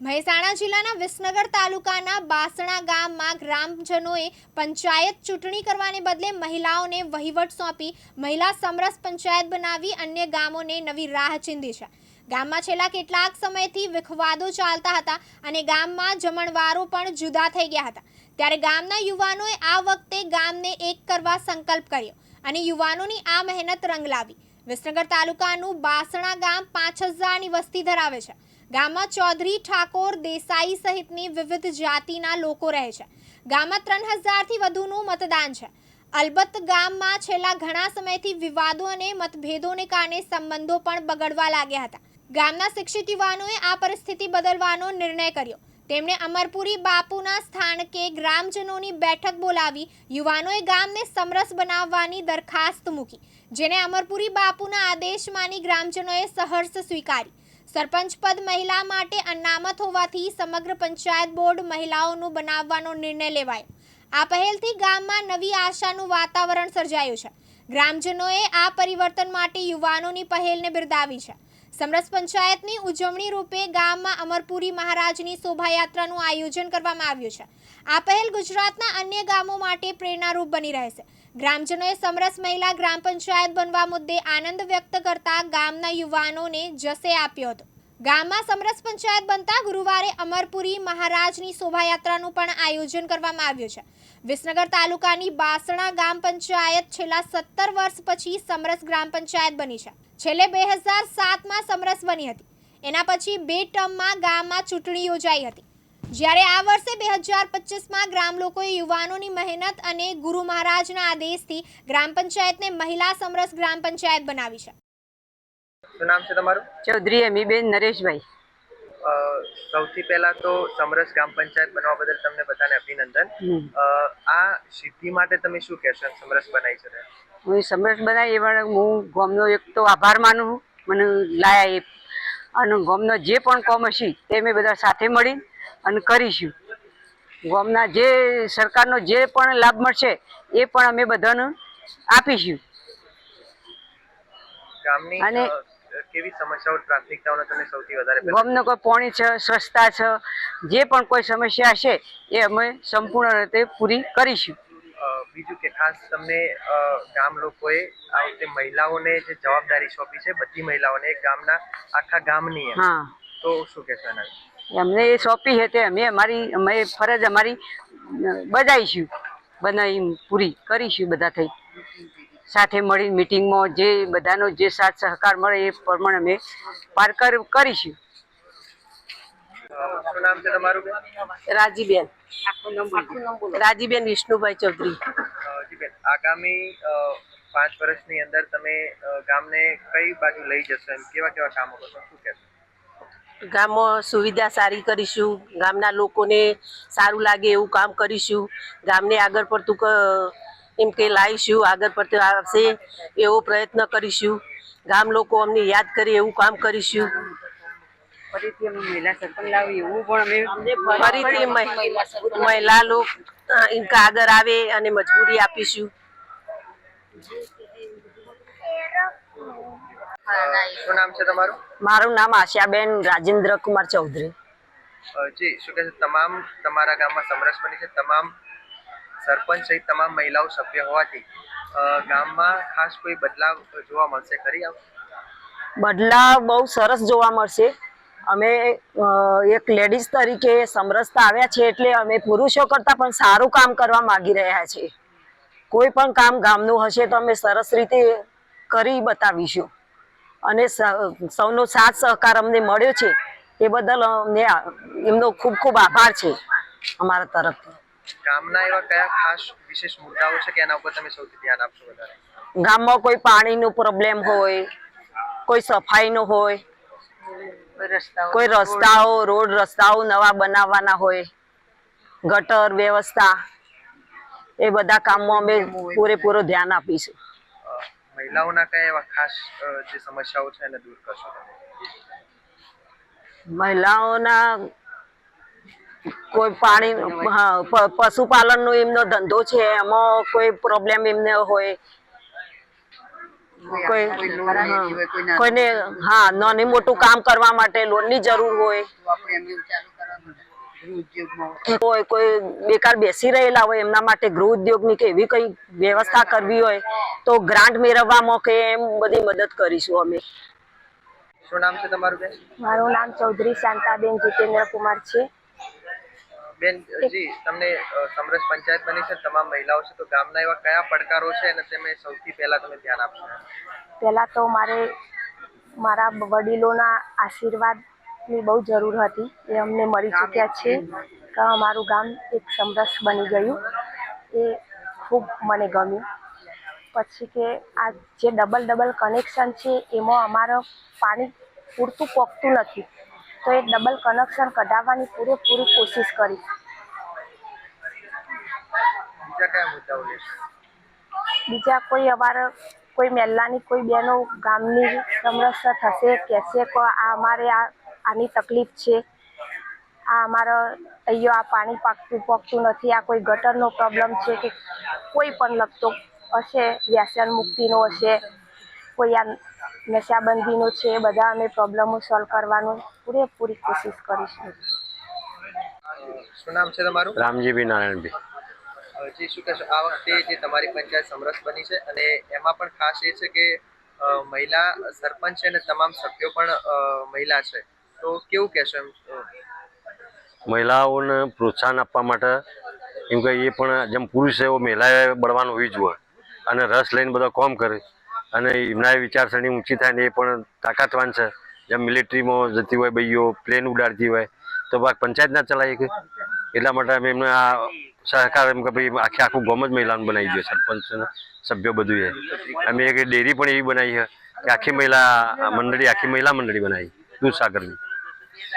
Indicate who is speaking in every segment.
Speaker 1: મહેસાણા જિલ્લાના વિસનગર તાલુકાના બાસણા ગામમાં ગ્રામજનોએ પંચાયત ચૂંટણી કરવાને બદલે મહિલાઓને વહીવટ સોંપી મહિલા સમરસ પંચાયત બનાવી અન્ય ગામોને નવી રાહ ચીંધી છે. ગામમાં છેલ્લા કેટલાક સમયથી વિખવાદો ચાલતા હતા અને ગામમાં જમણવારો પણ જુદા થઈ ગયા હતા. ત્યારે ગામના યુવાનોએ આ વખતે ગામને એક કરવા સંકલ્પ કર્યો અને યુવાનોની આ મહેનત રંગ લાવી. વિસનગર તાલુકાનું બાસણા ગામ પાંચ હજારની વસ્તી ધરાવે છે. ગામમાં ચૌધરી ઠાકોર દેસાઈ સહિતની વિવિધ જાતિના લોકો રહે છે. ગામમાં ત્રણ હજારથી વધુનું મતદાન છે. અલબત્ત ગામમાં છેલ્લા ઘણા સમયથી વિવાદો અને મતભેદોને કારણે સંબંધો પણ બગડવા લાગ્યા હતા. ગામના શિક્ષિત યુવાનોએ આ પરિસ્થિતિ બદલવાનો નિર્ણય કર્યો. તેમણે અમરપુરી બાપુના સ્થાનકે ગ્રામજનોની બેઠક બોલાવી યુવાનોએ ગામને સમરસ બનાવવાની દરખાસ્ત મૂકી, જેને અમરપુરી બાપુના આદેશ માની ગ્રામજનોએ સહર્ષ સ્વીકારી. સરપંચ પદ મહિલા માટે અનામત હોવાથી સમગ્ર પંચાયત બોર્ડ મહિલાઓનું બનાવવાનો નિર્ણય લેવાયો. આ પહેલથી ગામમાં નવી આશાનું વાતાવરણ સર્જાયું છે. ગ્રામજનોએ આ પરિવર્તન માટે યુવાનોની પહેલને બિરદાવી છે. સમરસ પંચાયતની ઉજવણી રૂપે ગામમાં અમરપુરી મહારાજની શોભાયાત્રાનું આયોજન કરવામાં આવ્યું છે. આ પહેલ ગુજરાતના અન્ય ગામો માટે પ્રેરણારૂપ બની રહેશે. ગ્રામજનોએ સમરસ મહિલા ગ્રામ પંચાયત બનવા મુદ્દે આનંદ વ્યક્ત કરતા ગામના યુવાનોને જશે આપ્યો હતો. ગામમાં સમરસ પંચાયત બનતા ગુરુવારે અમરપુરી મહારાજની શોભાયાત્રાનું પણ આયોજન કરવામાં આવ્યું છે. વિસનગર તાલુકાની બાસણા ગામ પંચાયત છેલ્લા સત્તર વર્ષ પછી સમરસ ગ્રામ પંચાયત બની છે. છેલ્લે બે હજાર સાતમાં સમરસ બની હતી. એના પછી બે ટર્મમાં ગામમાં ચૂંટણી યોજાઈ હતી. જ્યારે આ વર્ષે બે હજાર પચીસમાં ગ્રામ લોકોએ યુવાનોની મહેનત અને ગુરુ મહારાજના આદેશથી ગ્રામ પંચાયતને મહિલા સમરસ ગ્રામ પંચાયત બનાવી છે.
Speaker 2: શું નામ છે તમારું?
Speaker 3: ચૌધરી અમીબેન નરેશભાઈ.
Speaker 2: સૌથી પહેલા તો સમરસ ગ્રામ પંચાયત બનવા બદલ તમને બધાને અભિનંદન. આ સિદ્ધિ માટે તમે શું કહેશો સમરસ બનાવી છે?
Speaker 3: હું સમરસ બનાવી એ હું ગામનો એક તો આભાર માનું મને લાયા એ. અને ગામનો જે પણ કોમ હશે તે મેં બધા સાથે મળી અને કરીશું. ગામના જે સરકારનો જે પણ લાભ મળશે એ પણ અમે બધાને આપીશું. અને-
Speaker 2: કેવી સમસ્યાઓ પ્રાથમિકતાઓને તમે સૌથી વધારે
Speaker 3: ગામનો કોઈ પાણી છે સ્વચ્છતા છે જે પણ કોઈ સમસ્યા હશે એ અમે સંપૂર્ણ રીતે પૂરી કરીશું.
Speaker 2: બીજું કે ખાસ તમને ગામ લોકોએ આ વખતે મહિલાઓને જે જવાબદારી સોંપી છે બધી મહિલાઓને ગામના આખા ગામની તો શું કહેશો એના?
Speaker 3: અમને એ સોંપી છે તે અમે અમારી અમે ફરજ અમારી બજાવીશું. બનાવી પૂરી કરીશું બધા થઈ. સાથે મળી મિટિંગમાં જે બધાનો જે સાથ સહકાર મળે એ પ્રમાણે અમે પાર કર- કરીશું.
Speaker 4: રાજીબેન. રાજીબેન વિષ્ણુભાઈ ચૌધરી.
Speaker 2: આગામી પાંચ વર્ષની અંદર તમે ગામને કઈ બાજુ લઈ જશો એમ? કેવા કેવા કામો કરશો? શું કહેશો?
Speaker 4: ગામમાં સુવિધા સારી કરીશું ગામના લોકોને સારું લાગે એવું કામ કરીશું ગામને આગળ પડતું એમ કે લાવીશું આગળ પડતું આવશે એવો પ્રયત્ન કરીશું ગામ લોકો અમને યાદ કરે એવું કામ કરીશું
Speaker 3: ફરીથી અમે મહિલા સરપંચ લાવી એવું પણ અમે
Speaker 4: ફરીથી મહિલા લોક ઇનકા આગળ આવે અને મજબૂરી આપીશું
Speaker 2: શું નામ છે તમારું?
Speaker 3: મારું નામ આશિયાબેન રાજેન્દ્ર કુમાર ચૌધરી.
Speaker 2: જી શું કહે છે? તમામ તમારા ગામમાં સમરસ બની છે. તમામ સરપંચ સહિત તમામ મહિલાઓ સભ્ય હોવાથી ગામમાં ખાસ કોઈ બદલાવ જોવા મળશે ખરી
Speaker 5: બદલાવ બહુ સરસ જોવા મળશે. અમે એક લેડીઝ તરીકે સમરસતા આવ્યા છે એટલે અમે પુરુષો કરતાં પણ સારું કામ કરવા માંગી રહ્યા છીએ. કોઈ પણ કામ ગામનું હશે તો અમે સરસ રીતે કરી બતાવીશું. અને સ- સૌનો સાથ સહકાર અમને મળ્યો છે એ બદલ અમને એમનો ખૂબ ખૂબ આભાર છે અમારા તરફથી.
Speaker 2: ગામના એવા કયા ખાસ વિશેષ મુદ્દાઓ છે કે એના ઉપર તમે સૌથી ધ્યાન આપશો વધારે?
Speaker 5: ગામમાં કોઈ પાણીનો પ્રોબ્લેમ હોય કોઈ સફાઈનો હોય કોઈ રસ્તાઓ રોડ રસ્તાઓ નવા બનાવવાના હોય ગટર વ્યવસ્થા એ બધા કામમાં અમે પૂરેપૂરો ધ્યાન આપીશું.
Speaker 2: મહિલાઓના કયા એવા ખાસ જે સમસ્યાઓ છે એને દૂર કરશો તમે?
Speaker 5: મહિલાઓના કોઈ પાણી હા પશુપાલનનો એમનો ધંધો છે એમાં કોઈ પ્રોબ્લેમ એમને હોય. કોઈ કોઈને હા નાની મોટું કામ કરવા માટે લોનની જરૂર હોય. હોય. કોઈ બેકાર બેસી રહેલા હોય એમના માટે ગૃહ ઉદ્યોગની કે એવી કઈ વ્યવસ્થા કરવી હોય તો ગ્રાન્ટ મેળવવામાં કે એમ બધી મદદ કરીશું અમે.
Speaker 2: શું નામ છે તમારું બેન?
Speaker 6: મારું નામ ચૌધરી શાંતાબેન જીતેન્દ્ર કુમાર છે.
Speaker 2: બેન જી તમને સમરસ પંચાયત બની છે તમામ મહિલાઓ છે તો ગામના એવા કયા પડકારો છે અને તમે સૌથી પહેલા તમે ધ્યાન આપશો?
Speaker 6: પહેલા તો મારે મારા વડીલોના આશીર્વાદની બહુ જરૂર હતી. એ અમને મળી ચૂક્યા છે. કે અમારું ગામ એક સમરસ બની ગયું. એ ખૂબ મને ગમ્યું. પછી કે આ જે ડબલ ડબલ કનેક્શન છે એમાં અમારું પાણી પૂરતું પોકતું નથી. તો એ ડબલ કનેક્શન કઢાવવાની પૂરેપૂરી કોશિશ કરી.
Speaker 2: બીજા
Speaker 6: કોઈ અમારે કોઈ મહેલાની કોઈ બહેનો ગામની સમરસ થશે કહેશે કે આ અમારે આ આની તકલીફ છે. આ અમારો અહીંયા આ પાણી પાકતું પોકતું નથી. આ કોઈ ગટરનો પ્રોબ્લેમ છે કે કોઈ પણ લગતો હશે વ્યસન મુક્તિનો હશે કોઈ આ નશાબંધીનો છે એ બધા અમે પ્રોબ્લેમો સોલ્વ કરવાનું પૂરેપૂરી કોશિશ કરીશું.
Speaker 2: શું નામ છે તમારું?
Speaker 7: રામજીભાઈ નારાયણભાઈ.
Speaker 2: જી શું કહેશો? આ વખતે જે તમારી પંચાયત સમરસ બની છે અને એમાં પણ ખાસ એ છે કે મહિલા સરપંચ છે અને તમામ સભ્યો પણ મહિલા છે. તો કેવું કહેશો એમ?
Speaker 7: મહિલાઓને પ્રોત્સાહન આપવા માટે, એમ કે એ પણ જેમ પુરુષ એવો મહિલાએ બળવાનું હોવી જોઈએ. અને રસ લઈને બધા કોમ કરે. અને એમના વિચારસરણી ઊંચી થાય ને એ પણ તાકાતવાન છે. જેમ મિલિટરીમાં જતી હોય ભાઈઓ પ્લેન ઉડાડતી હોય, તો ભાગ પંચાયત ના ચલાવી કે એટલા માટે અમે એમને આ સહકાર, એમ કે ભાઈ, આખે આખું ગામ જ મહિલાનું બનાવી દઈએ સરપંચ સભ્યો બધું એ. અમે એક ડેરી પણ એવી બનાવી છે કે આખી મહિલા મંડળી, આખી મહિલા મંડળી બનાવી. દૂધ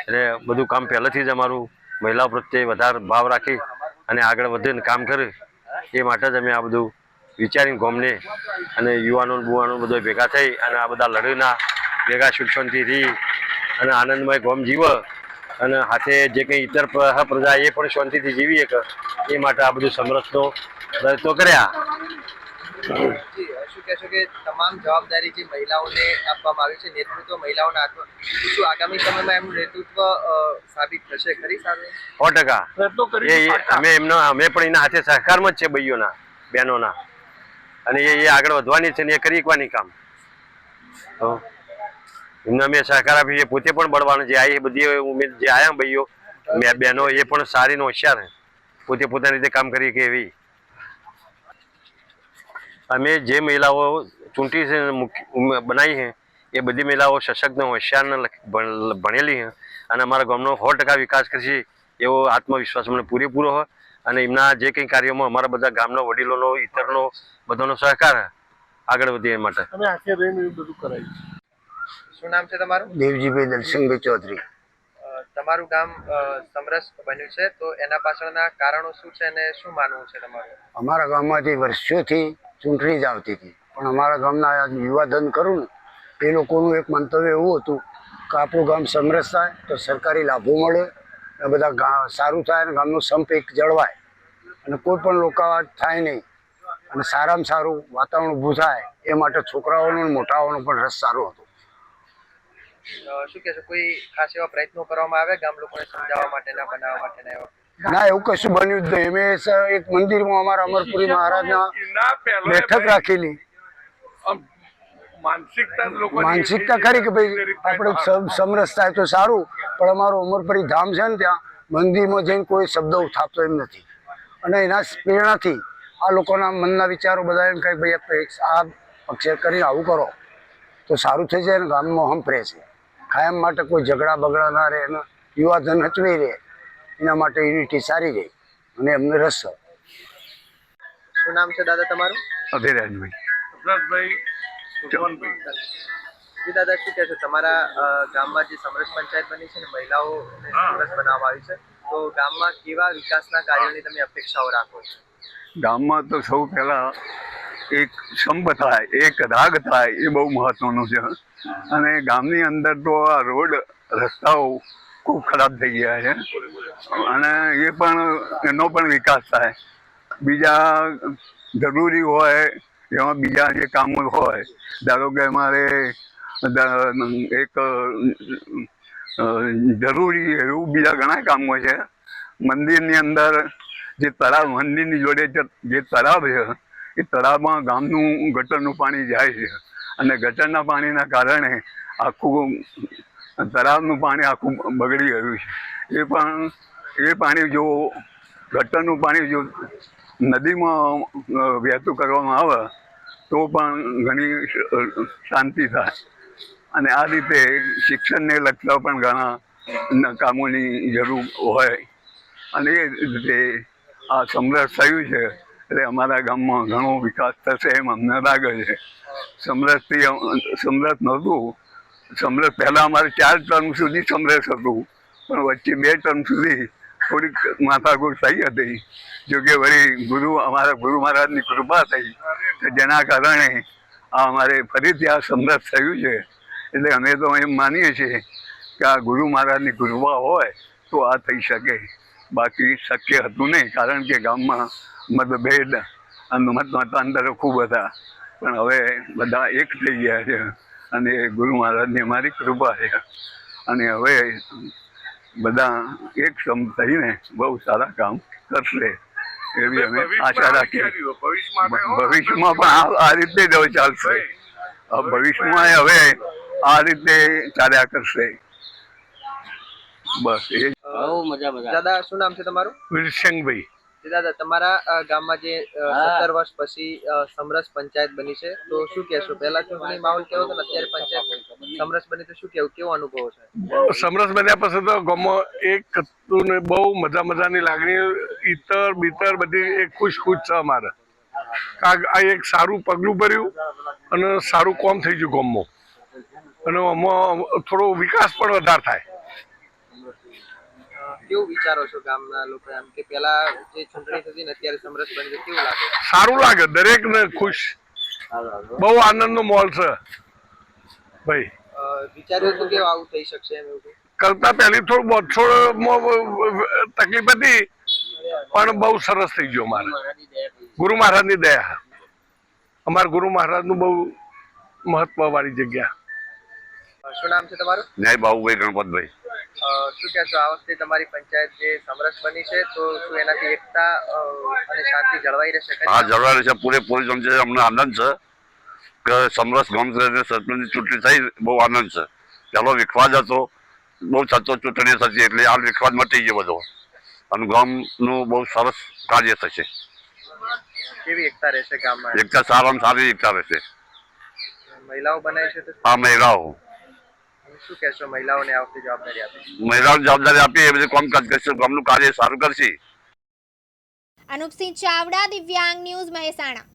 Speaker 7: એટલે બધું કામ પહેલેથી જ અમારું મહિલાઓ પ્રત્યે વધારે ભાવ રાખી અને આગળ વધે ને કામ કરે એ માટે જ અમે આ બધું વિચારીને ગોમને અને યુવાનો બુવાનો બધો ભેગા થઈ અને આ બધા લડીના ભેગા સુખશાંતિ રહી અને આનંદમય ગોમ જીવ અને હાથે જે કંઈ ઇતર પ્ર- પ્રજા એ પણ શાંતિથી જીવી શકે એ માટે આ બધું સમરસનો પ્રયત્નો કર્યા.
Speaker 2: શું કહેશો કે તમામ જવાબદારી જે મહિલાઓને આપવામાં આવી છે નેતૃત્વ મહિલાઓના હાથમાં શું આગામી સમયમાં એમનું નેતૃત્વ સાબિત થશે ખરી સારું
Speaker 7: સો ટકા. પ્રયત્નો કરી અમે એમનો અમે પણ એના હાથે સહકારમાં જ છે ભાઈઓના બહેનોના. અને એ એ આગળ વધવાની છે ને એ કરી એકવાની કામ. એમને અમે સહકાર આપીએ પોતે પણ બળવાનું જે આવી એ બધી ઉમેદ જે આયા ભાઈઓ મેં બહેનો એ પણ સારી ને હોશિયાર પોતે પોતાની રીતે કામ કરી કે એવી. અમે જે મહિલાઓ ચૂંટી બનાવી છે એ બધી મહિલાઓ સશક્ત હોશિયાર ભણેલી છે અને અમારા ગામનો સો ટકા વિકાસ કરશે એવો આત્મવિશ્વાસ મને પૂરેપૂરો હોય અને એમના જે કંઈ કાર્યોમાં અમારા બધા ગામના વડીલોનો ઇતરનો બધાનો સહકાર આગળ વધે એ માટે.
Speaker 2: શું નામ છે તમારું?
Speaker 8: દેવજીભાઈ દલસિંહભાઈ ચૌધરી.
Speaker 2: તમારું ગામ સમરસ બન્યું છે તો એના પાછળના કારણો શું છે અને શું માનવું છે તમારું?
Speaker 8: અમારા ગામમાંથી વર્ષોથી ચૂંટણી જ આવતી હતી. પણ અમારા ગામના યુવાધન કરું ને એ લોકોનું એક મંતવ્ય એવું હતું કે આપણું ગામ સમરસ થાય તો સરકારી લાભો મળે અને બધા સારું થાય અને ગામનો સંપ એક જળવાય. અને કોઈ પણ લોકાવાદ થાય નહીં. અને સારામાં સારું વાતાવરણ ઊભું થાય, એ માટે છોકરાઓનો અને મોટાઓનો પણ રસ સારો હતો.
Speaker 2: શું કહેશો? કોઈ ખાસ એવા પ્રયત્નો કરવામાં આવે ગામ લોકોને સમજાવવા માટેના, બનાવવા માટેના એવા?
Speaker 8: ના એવું કશું બન્યું જ નહીં. અમે એક મંદિરમાં અમારા અમરપુરી મહારાજના બેઠક રાખેલી. માનસિકતા ખરી કે ભાઈ આપણે સમ- સમરસ થાય તો સારું પણ અમારું અમરપરી ધામ છે ને ત્યાં મંદિરમાં જઈને કોઈ શબ્દ ઉઠાવતો એમ નથી. અને એના પ્રેરણાથી આ લોકોના મનના વિચારો બધા એમ કહે ભાઈ આપણે આ પક્ષે કરીને આવું કરો. તો સારું થઈ જાય ને ગામમાં હમ પ્રે છે. કાયમ માટે કોઈ ઝઘડા બગડા ના રહે એના યુવાધન હચવી રહે. એના માટે યુનિટી સારી રહી અને એમને રસ
Speaker 2: શું નામ છે દાદા તમારું?
Speaker 8: અભિરાજભાઈ.
Speaker 2: જી દાદા શું કહેશો? તમારા ગામમાં જે સમરસ પંચાયત બની છે ને મહિલાઓને સમરસ બનાવવામાં આવી છે તો ગામમાં કેવા વિકાસના કાર્યોની તમે અપેક્ષાઓ રાખો છો?
Speaker 9: ગામમાં તો સૌ પહેલા એક સંપ થાય એક રાગ થાય એ બહુ મહત્વનું છે. અને ગામની અંદર તો આ રોડ રસ્તાઓ ખૂબ ખરાબ થઈ ગયા છે. અને એ પણ, એનો પણ વિકાસ થાય. બીજા જરૂરી હોય, એમાં બીજા જે કામો હોય, ધારો કે અમારે એક જરૂરી એવું બીજા ઘણા કામો છે. મંદિરની અંદર જે તળાવ, મંદિરની જોડે જે- તળાવ છે, એ તળાવમાં ગામનું ગટરનું પાણી જાય છે. અને ગટરના પાણીના કારણે આખું તળાવનું પાણી આખું બગડી ગયું છે. એ પણ, એ પાણી જો ગટરનું પાણી જો નદીમાં વહેતું કરવામાં આવે, તો પણ ઘણી શાંતિ થાય. અને આ રીતે શિક્ષણને લગતા પણ ઘણા કામોની જરૂર હોય. અને એ રીતે આ સમરસ થયું છે, એટલે અમારા ગામમાં ઘણો વિકાસ થશે એમ અમને લાગે છે. સમરસથી સમરસ નહોતું સમરસ પહેલાં અમારે ચાર ટર્મ સુધી સમરસ હતું, પણ વચ્ચે બે ટર્મ સુધી થોડીક માથાકૂટ થઈ હતી. જોકે વળી ગુરુ, અમારા ગુરુ મહારાજની કૃપા થઈ. જેના કારણે આ અમારે ફરીથી આ સમરસ થયું છે. એટલે અમે તો એમ માનીએ છીએ કે આ ગુરુ મહારાજની કૃપા હોય તો આ થઈ શકે. બાકી શક્ય હતું નહીં, કારણ કે ગામમાં મતભેદ અને મત મતાંતરો ખૂબ હતા. પણ હવે બધા એક થઈ ગયા છે. અને ગુરુ મહારાજની મારી કૃપા છે. અને હવે બધા એક સમ થઈને બહુ સારા કામ કરશે એવી અમે આશા રાખીએ. ભવિષ્યમાં પણ આ રીતે જ હવે ચાલશે. ભવિષ્યમાં હવે આ રીતે ચાલ્યા કરશે. બસ એ મજા
Speaker 2: દાદા શું નામ છે તમારું?
Speaker 9: વિરસંગભાઈ
Speaker 2: જી દાદા તમારા ગામમાં જે સત્તર વર્ષ પછી સમરસ પંચાયત બની છે તો શું કહેશો? પહેલા ચૂંટણી માહોલ કેવો હતો અત્યારે પંચાયત સમરસ બની તો શું કેવું કેવો અનુભવ છે?
Speaker 10: સમરસ બન્યા પછી તો ગામમાં એક હતું ને બહુ મજા મજાની લાગણી ઈતર બીતર બધી એક ખુશ ખુશ છે અમારે. કારણ કે આ એક સારું પગલું ભર્યું અને સારું કોમ થઈ ગયું ગામમાં અને આમાં થોડો વિકાસ પણ વધારે થાય.
Speaker 2: કેવું વિચારો છો ગામના લોકો એમ કે પેલા જે ચૂંટણી થતી ને અત્યારે સમરસ બની કેવું લાગે?
Speaker 10: સારું લાગે દરેકને ખુશ. બહુ આનંદનો મોલ છે. ભાઈ.
Speaker 2: વિચાર્યું હતું કે આવું થઈ શકશે એમ એવું
Speaker 10: કરતા પહેલી થોડું બોછોડમાં તકલીફ હતી પણ બહુ સરસ થઈ ગયો મારે. ગુરુ મહારાજની દયા. અમારા ગુરુ મહારાજનું બહુ મહત્વ વાળી જગ્યા
Speaker 2: શું નામ છે તમારું?
Speaker 7: ન્યાય બાબુભાઈ ગણપતભાઈ.
Speaker 2: શું કહેશો? આ વખતે તમારી પંચાયત જે સમરસ બની છે તો શું એનાથી એકતા અને શાંતિ જળવાઈ રહેશે
Speaker 7: હા જળવાઈ રહેશે. પૂરેપૂરી સમજે અમને આનંદ છે કે સમરસ ગમશે સરપંચની ચૂંટણી થઈ બહુ આનંદ છે. પહેલો વિખવાદ હતો બહુ સાચો ચૂંટણી થતી એટલે આ વિખવાદ મટી ગયો બધો. અને ગામનું બહુ સરસ કાર્ય થશે.
Speaker 2: કેવી એકતા રહેશે ગામમાં?
Speaker 7: એકતા સારામાં સારી એકતા રહેશે.
Speaker 2: મહિલાઓ બનાવી છે
Speaker 7: હા મહિલાઓ.
Speaker 2: શું કહેશો? મહિલાઓને આ વખતે જવાબદારી આપી
Speaker 7: મહિલાઓને જવાબદારી આપી એ બધું કામકાજ કરશે ગામનું કાર્ય સારું કરશે.
Speaker 1: અનુપસિંહ ચાવડા દિવ્યાંગ ન્યૂઝ મહેસાણા.